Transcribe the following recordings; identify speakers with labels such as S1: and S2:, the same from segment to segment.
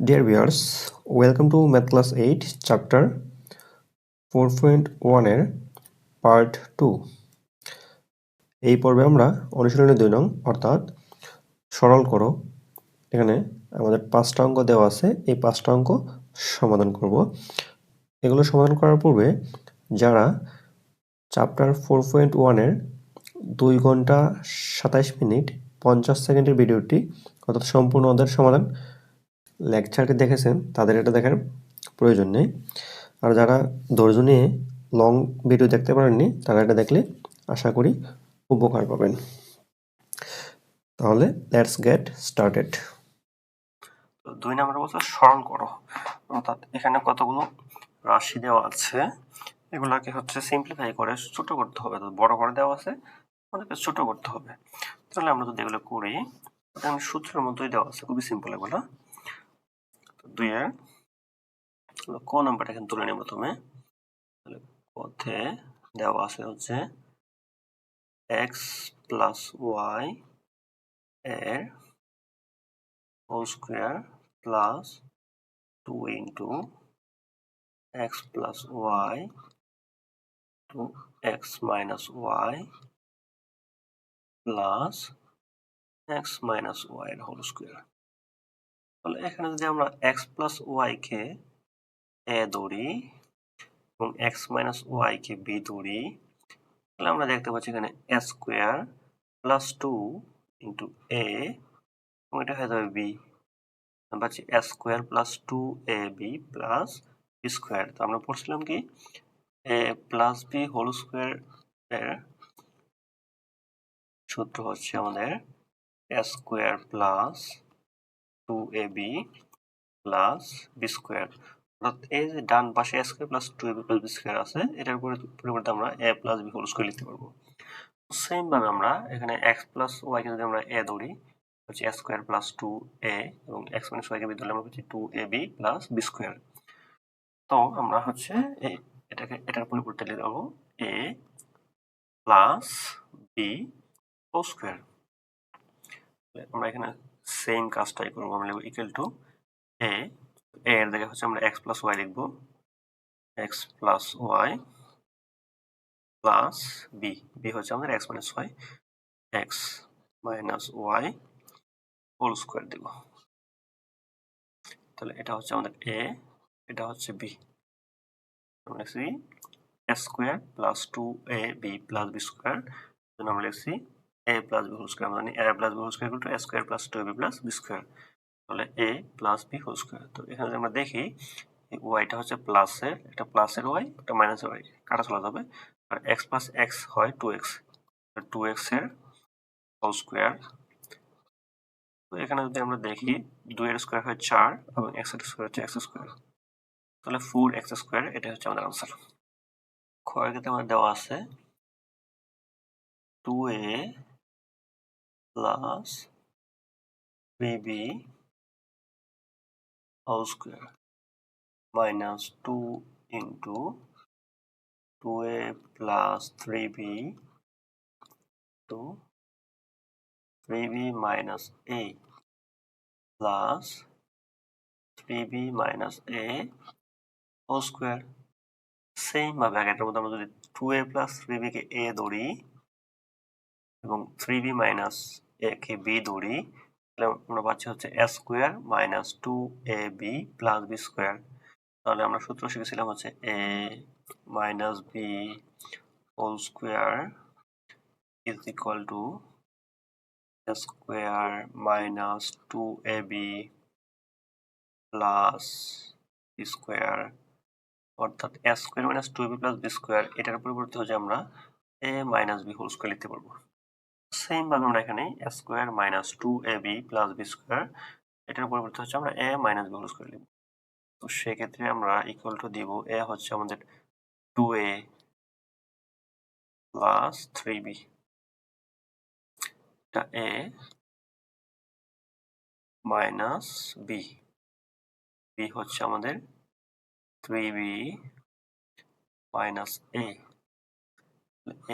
S1: Dear viewers, welcome to Math Class 8 chapter 4.1 এর part 2 এই পর্বে আমরা অনুশীলনের দুই নং অর্থাৎ সরল করো। এখানে আমাদের পাঁচটা অঙ্ক দেওয়া আছে এই পাঁচটা অঙ্ক সমাধান করব। এগুলো সমাধান করার পূর্বে যারা চ্যাপ্টার ফোর পয়েন্ট ওয়ানের দুই ঘণ্টা সাতাইশ মিনিট পঞ্চাশ সেকেন্ডের ভিডিওটি অর্থাৎ সম্পূর্ণ অধ্যায়ের সমাধান লেকচারটি দেখেছেন, তাদের এটা দেখার প্রয়োজন নেই। আর যারা ধৈর্য নিয়ে লং ভিডিও দেখতে পারেননি, তারা এটা দেখলে আশা করি উপকার পাবেন। তাহলে লেটস গেট স্টার্টেড দুই নম্বর বলছে স্মরণ করো। অর্থাৎ এখানে কতগুলো রাশি দেওয়া আছে, এগুলাকে হচ্ছে সিম্পলিফাই করে ছোট করতে হবে। বড় করে দেওয়া আছে আমাদেরকে ছোট করতে হবে। তাহলে আমরা যদি এগুলো করি সূত্রের মধ্যেই দেওয়া আছে, খুবই সিম্পল এগুলো। দুইয়ের ক নাম্বারটা এখানে তুলে নেব প্রথমে। তাহলে কথে দেওয়া আছে হচ্ছে এক্স প্লাস ওয়াই এর whole square plus two into x plus y two x minus y plus x minus y এর হোল স্কোয়ার তাহলে এখানে যদি আমরা এক্স প্লাস ওয়াই কে এ ধরি এবং এক্স মাইনাস ওয়াই কে বি ধরি, তাহলে আমরা দেখতে পাচ্ছি এখানে a square plus two into a এবং এটা হয়ে যাবে বি পাচ্ছি a square plus two a b plus square তো আমরা পড়ছিলাম কি? A plus b whole square এর সূত্র হচ্ছে আমাদের a square plus two a b plus b square অর্থাৎ এই যে ডান পাশে a square plus two a b plus b square আছে, এটার পরিবর্তে আমরা a plus b whole square লিখতে পারব। সেম ভাবে আমরা এখানে এক্স প্লাস ওয়াই কে যদি আমরা এ ধরি, হচ্ছে a square plus two a এবং এক্স মাইনাস ওয়াই কে বি ধরলে আমরা হচ্ছে two a b plus b square তো আমরা হচ্ছে এই এটাকে এটার পরিবর্তে লিখে দেবো a plus b whole square আমরা এখানে সেম কাজটাই করব আমরা লিখব ইকুয়াল টু এ এর জায়গায় হচ্ছে আমরা এক্স প্লাস ওয়াই লিখব x plus y plus b b হচ্ছে আমাদের x minus y x minus y whole square দেব। তাহলে এটা হচ্ছে আমাদের এ এটা হচ্ছে বি আমরা লিখছি a square plus two a b plus b square আমরা লিখছি a plus b whole square মানে a plus b whole square two a square plus two b plus b square তাহলে a plus b whole square তো এখানে যদি আমরা দেখি ওয়াইটা হচ্ছে প্লাসের একটা প্লাসের ওয়াই একটা মাইনাসের ওয়াই কাটা চলা যাবে। আর এক্স প্লাস এক্স হয় টু এক্স টু এক্সের হোল স্কোয়ার তো এখানে যদি আমরা দেখি দুই এর স্কোয়ার হয় চার এবং এক্সের স্কোয়ার হচ্ছে এক্স স্কোয়ার তাহলে ফোর এক্স স্কোয়ার এটা হচ্ছে আমাদের আনসার ক্ষয়ের ক্ষেত্রে আমাদের দেওয়া আছে two a plus three b whole square minus 2 into 2a plus 3b to 3b minus a plus 3b minus a whole square same ভাবে আগেটার মধ্যে আমরা যদি two a plus three b K a ধরি এবং থ্রি বি মাইনাস এ কে b ধরি, তাহলে আমরা পাচ্ছি হচ্ছে a square minus two a b plus b square তাহলে আমরা সূত্র শিখেছিলাম হচ্ছে a minus b whole square is equal to square minus two a b plus square অর্থাৎ a square minus two b plus b square এটার পরিবর্তে হচ্ছে আমরা a minus b whole square লিখতে পারব। সেম ভাবে আমরা এখানে a square minus two a b plus b square এটার পরিবর্তে হচ্ছে আমরা a minus b whole square লিখব। তো সেক্ষেত্রে আমরা ইকুয়াল টু দিব এ হচ্ছে আমাদের two a plus three b এটা এ মাইনাস বি বি হচ্ছে আমাদের three b minus a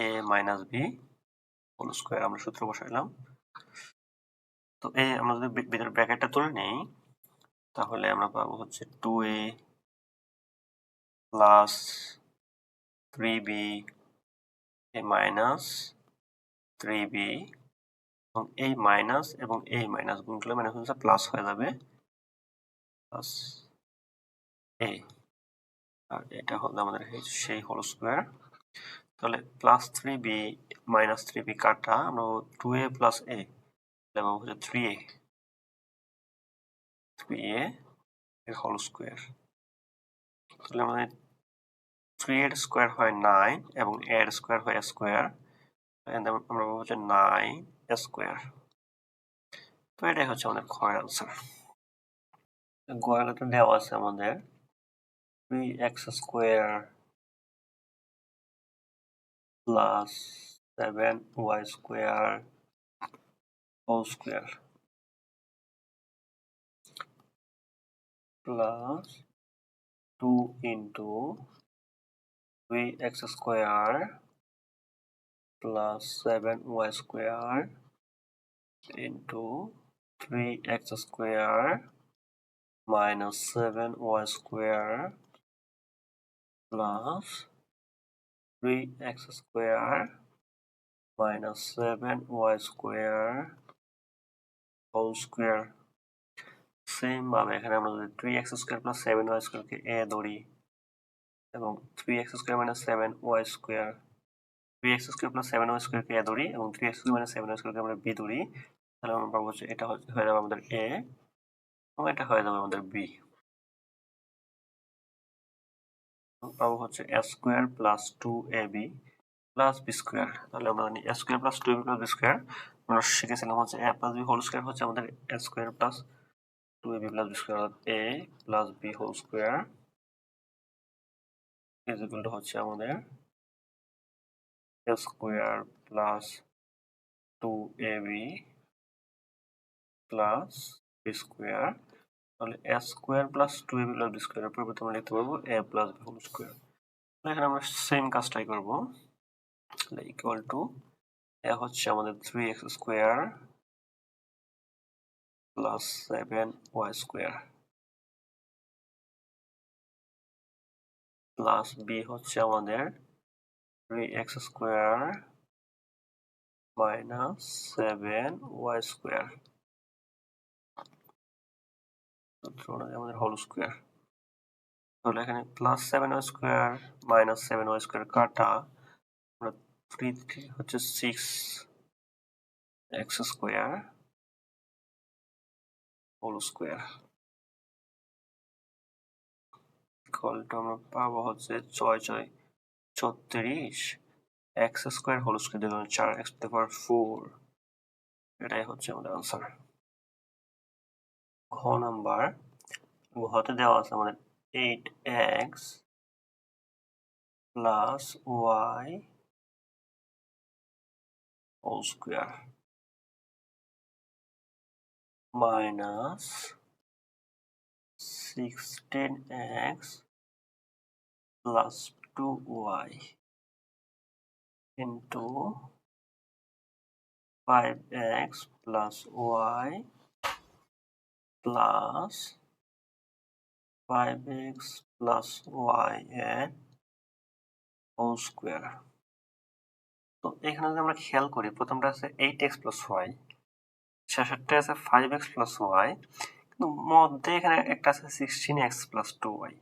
S1: a minus b whole square আমরা সূত্র বসাইলাম। তো এ আমরা যদি ভিতরে ব্র্যাকেটটা তুলে নেই, তাহলে আমরা পাবো হচ্ছে two a plus three b a minus three b এবং এই মাইনাস এবং এই মাইনাস গুণ করলে মাইনাস হচ্ছে প্লাস হয়ে যাবে প্লাস এ আর এটা হলো আমাদের সেই হোল স্কোয়ার তাহলে plus three b minus three b কাটা, আমরা টু এ প্লাস এ এবং হচ্ছে three a three a whole square তাহলে আমাদের থ্রি এর স্কোয়ার হয় নাইন এবং এর স্কোয়ার হয় স্কোয়ার আমরা হচ্ছে নাইন স্কোয়ার তো এটাই হচ্ছে আমাদের খয়ের আনসার গোয়ালাটা দেওয়া আছে আমাদের। Three x square plus 7y square whole square plus 2 into vx square plus 7y square into 3x square minus 7y square plus 3x square minus 7y square whole square same ভাবে এখানে আমরা যদি 3x square plus 7y square K a ধরি এবং 3x square minus 7y square 3x square plus 7y square K a ধরি এবং 3x square minus 7y square কে আমরা b ধরি তাহলে আমরা পাবো এটা হয়ে যাবে আমাদের a এবং এটা হয়ে যাবে আমাদের বি পাবো হচ্ছে square plus two a plus b square তাহলে আমরা জানি square plus two a plus b square আমরা শিখেছিলাম হচ্ছে a plus b whole square হচ্ছে আমাদের a square plus two a b plus b square a plus b whole square is equal to হচ্ছে আমাদের square plus two a plus b square তাহলে a square plus two a plus b স্কোয়ারের পরিবর্তে আমরা লিখতে পারব a plus b whole square এখানে আমরা সেম কাজটাই করব। ইকুয়াল টু এ হচ্ছে আমাদের three x square plus seven y square plus b হচ্ছে আমাদের three x square minus seven y square আমাদের হোল স্কোয়ার তাহলে এখানে plus seven y square minus seven y square কাটা, আমরা থ্রি থ্রি হচ্ছে six x square whole square ইকুয়ালটা আমরা পাবো হচ্ছে ছয় ছয়, ছত্রিশ এক্স স্কোয়ার হোল স্কোয়ার দিলাম চার এক্স টু পাওয়ার ফোর এটাই হচ্ছে আমাদের আনসার ঘ নাম্বার ঘতে দেওয়া আছে আমাদের eight x plus y whole square minus sixteen x plus two y into 5x plus y plus 5x plus y এর হোল স্কোয়ার তো এখানে যদি আমরা খেয়াল করি, প্রথমটা আছে এইট এক্স প্লাস ওয়াই শেষেরটা আছে ফাইভ এক্স প্লাস ওয়াই কিন্তু মধ্যে এখানে একটা আছে sixteen x plus two y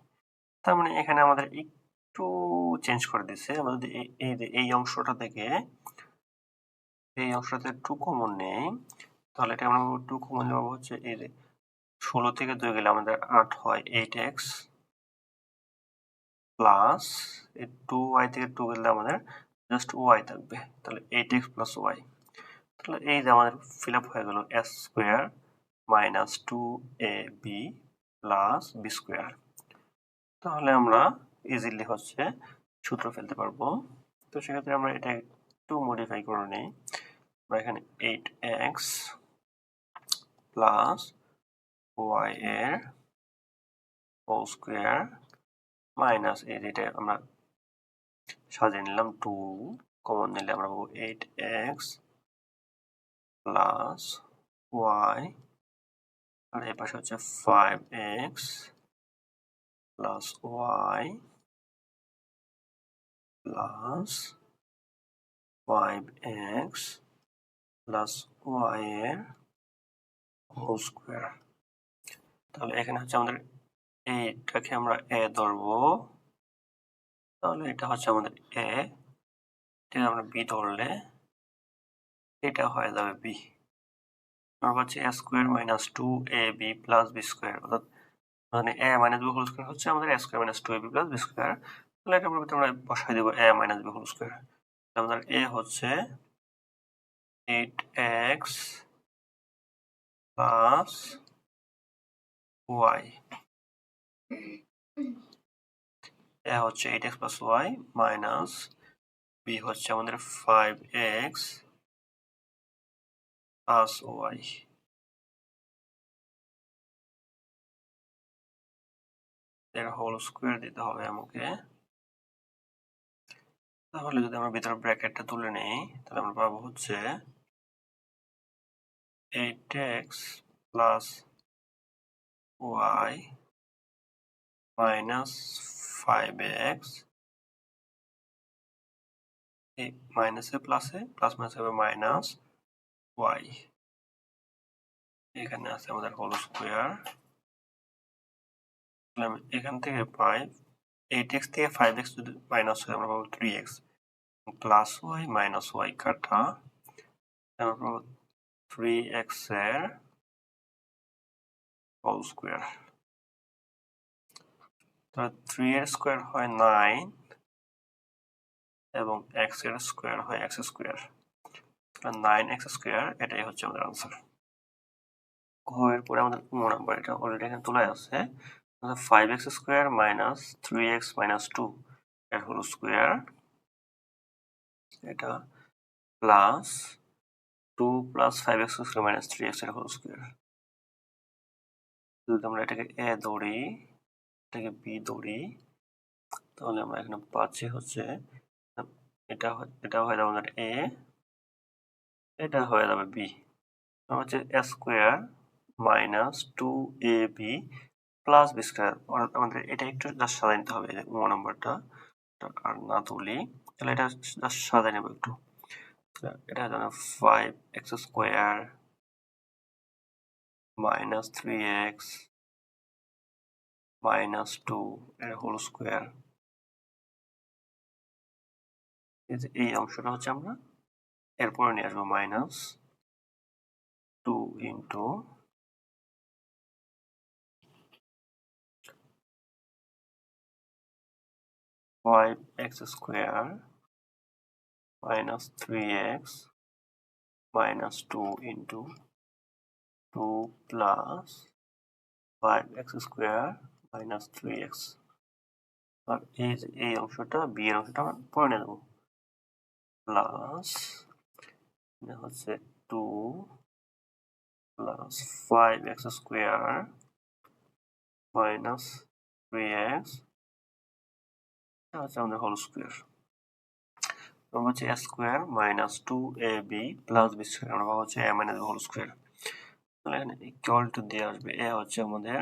S1: তার মানে এখানে আমাদের একটু চেঞ্জ করে দিচ্ছে আমরা যদি এই এই অংশটা থেকে এই অংশটাতে টু কমন নেই, তাহলে এটা আমরা টু কমন নেব। হচ্ছে এই ষোলো থেকে দুই গেলে আমাদের আট হয় eight x plus two y থেকে টু গেলে আমাদের জাস্ট ওয়াই থাকবে। তাহলে এইট এক্স প্লাস ওয়াই তাহলে এই যে আমাদের ফিল আপ হয়ে গেল S square minus two a b plus b square তাহলে আমরা ইজিলি হচ্ছে সূত্র ফেলতে পারব। তো সেক্ষেত্রে আমরা এটা একটু মডিফাই করে নিই। আমরা এখানে এইট এক্স প্লাস ওয়াই এর হোল স্কোয়ার মাইনাস এই যেটা আমরা সাজিয়ে নিলাম টু কমন নিলে আমরা পাবো এইট এক্স প্লাস ওয়াই আর এই পাশে হচ্ছে five x plus y plus five x plus y এর হোল স্কোয়ার তাহলে এখানে হচ্ছে আমাদের এইটাকে আমরা এ ধরবো। তাহলে এটা হচ্ছে আমাদের এ। এটাকে আমরা বি ধরলে এটা হয়ে যাবে বি। আমরা পাচ্ছি a square minus two a b plus b square. অর্থাৎ মানে a minus b whole square হচ্ছে আমাদের a square minus two a b plus b square. তাহলে এটা আমরা বসাই দেবো a minus b whole square. আমাদের এ হচ্ছে eight x plus y a হচ্ছে eight x plus y minus b হচ্ছে আমাদের ফাইভ এক্স প্লাস ওয়াই এর হোল স্কোয়ার দিতে হবে আমাকে। তাহলে যদি আমরা ভিতরে ব্র্যাকেটটা তুলে নেই তাহলে আমরা পাবো হচ্ছে eight x plus y minus five x এই মাইনাসে প্লাসে প্লাস মাইনাস হবে মাইনাস ওয়াই এখানে আছে আমাদের হোল স্কোয়ার এখান থেকে পাই এইট এক্স থেকে ফাইভ এক্স যদি মাইনাস হয়, আমরা পাবো three x plus y minus y কাটা, আমরা পাবো থ্রি এক্সের হোল স্কোয়ার তাহলে থ্রি এর স্কোয়ার হয় নাইন এবং এক্সের স্কোয়ার হয় x square nine x square এটাই হচ্ছে আমাদের আনসার ঘরের পরে আমাদের কোন নাম্বার এটা অলরেডি এখানে তোলা আছে। Five x square minus three x minus two এর হোল স্কোয়ার এটা plus two plus five x square minus three এক্সের হোল স্কোয়ার যদি আমরা এটাকে এ ধরি, এটাকে বি ধরি, তাহলে আমরা এখানে পাচ্ছি হচ্ছে, এটা এটা হয়ে যাবে আমাদের এ এটা হয়ে যাবে বি হচ্ছে a square minus two a b plus b square আমাদের এটা একটু জাস্ট সাজাই নিতে হবে ও নাম্বারটা আর না তুলি তাহলে এটা জাস্ট সাজাই নেব একটু। এটা five x square three x minus two এর হোল স্কোয়ার। এই অংশটা হচ্ছে আমরা এরপরে নিয়ে আসব minus two into five x square minus three x minus two into two plus five x square minus three x আর এই যে এই অংশটা বি এর অংশটা আমরা পরে নিয়ে দেবো প্লাস হচ্ছে two plus five x square minus three x হচ্ছে আমাদের হোল স্কোয়ার হচ্ছে a square minus two a b plus b square আমরা হচ্ছে এ মাইনাস হোল স্কোয়ার তাহলে এখানে ইকুয়াল টু দিয়ে আসবে এ হচ্ছে আমাদের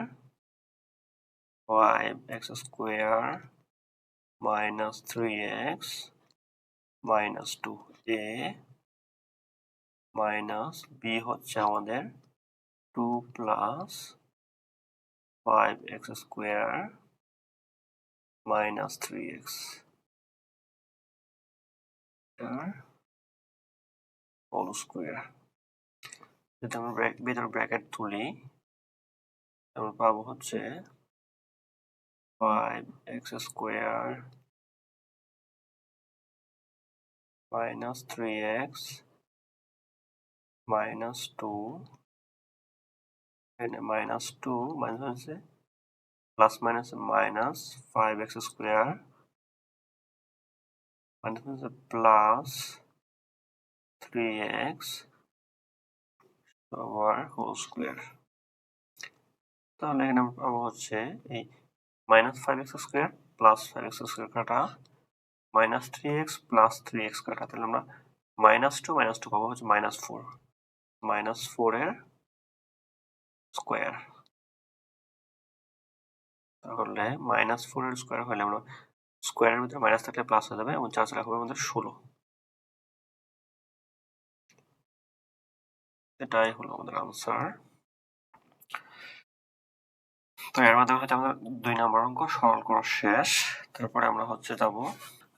S1: five x square minus three x minus two a minus b হচ্ছে আমাদের two plus five x square minus three x whole square যদি আমরা ভিতরে ব্র্যাকেট তুলি আমরা পাবো হচ্ছে five x square minus three x minus two minus two minus হচ্ছে plus minus minus five x square minus হচ্ছে প্লাস থ্রি এক্স আবার হোল স্কোয়ার। তাহলে এখানে পাবো হচ্ছে এই minus five x square plus five x square কাটা minus three x plus three x কাটা। তাহলে আমরা মাইনাস টু মাইনাস টু পাবো হচ্ছে মাইনাস ফোর মাইনাস ফোর এর স্কোয়ার তাহলে মাইনাস ফোর এর স্কোয়ার হলে আমরা স্কোয়ারের ভিতরে মাইনাস থাকলে প্লাস হয়ে যাবে এবং চার হবে আমাদের ষোলো। এটাই হলো আমাদের আনসার তো এর মাধ্যমে হচ্ছে আমাদের দুই নম্বর অঙ্ক সরল করা শেষ। তারপরে আমরা হচ্ছে যাব